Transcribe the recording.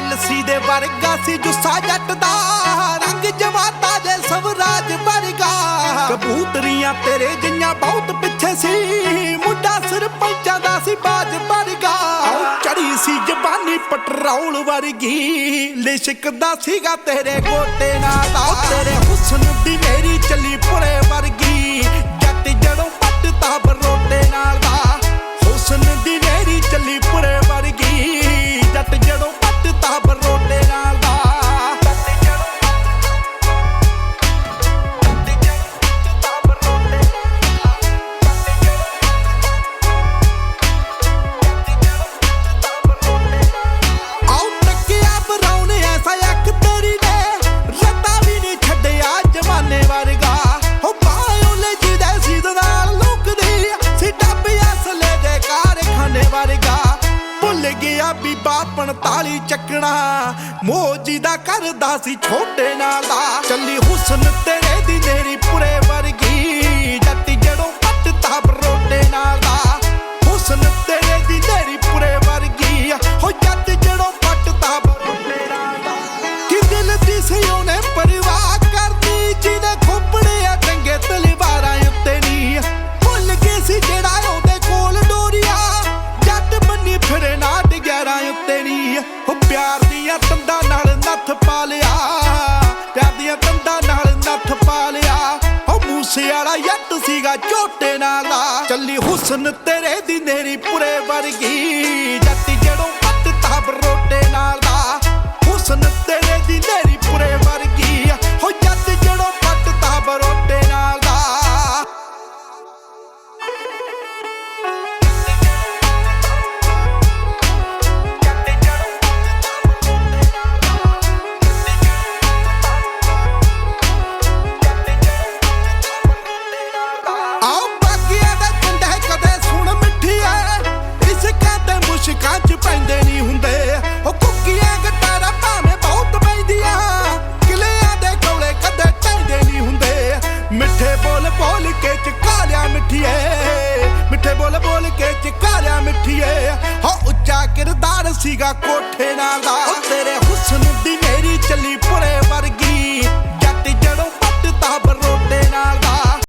ਦੇ ਵਰਗਾ ਸੀ ਜੁੱਸਾ ਜੱਟ ਦਾ। ਰੰਗ ਜਵਾਤਾ ਜੇ ਸਵਰਾਜ ਵਰਗਾ। ਕਬੂਤਰੀਆਂ ਤੇਰੇ ਜਿੰਨਾ ਬਹੁਤ ਪਿੱਛੇ ਸੀ। ਮੁੰਡਾ ਸਰਪੰਚਾਂ ਦਾ ਸੀ ਬਾਜ ਵਰਗਾ। ਚੜੀ ਸੀ ਜਵਾਨੀ ਪਟਰੌਲ ਵਰਗੀ। ਲਿਸ਼ਕਦਾ ਸੀਗਾ ਤੇਰੇ ਗੋਟੇ ਨਾਲ। ਦਾ ਤੇਰੇ ਹੁਸਨ ਦੀ ਮੇਰੀ ਚੱਲੀ ਪੁਰੇ ਵਰਗਾ। ਭੁੱਲ ਗਿਆ ਬੀਬਾ 45 ਚੱਕਣਾ। ਮੋਜੀ ਦਾ ਕਰਦਾ ਸੀ ਛੋਟੇ ਨਾਲ ਦਾ। ਚੱਲੀ ਹੁਸਨ ਤੇਰੇ ਦੀ ਨੇਰੀ, ਪੁਰੇ ਉਹ ਪਿਆਰ ਦੀਆਂ ਤੰਦਾਂ ਨਾਲ ਨੱਥ ਪਾ ਲਿਆ। ਪਿਆਰ ਦੀਆਂ ਤੰਦਾਂ ਨਾਲ ਨੱਥ ਪਾ ਲਿਆ। ਉਹ ਮੂਸੇ ਵਾਲਾ ਜੱਟ ਸੀਗਾ ਝੋਟੇ ਨਾਲ ਦਾ ਚੱਲੀ ਹੁਸਨ ਤੇਰੇ ਦੀ ਨੇਰੀ ਪੁਰੇ ਵਰਗੀ। ਜੱਟ ਸੀਗਾ ਕੋਠੇ ਨਾਲ ਦਾ। ਤੇਰੇ ਹੁਸਨ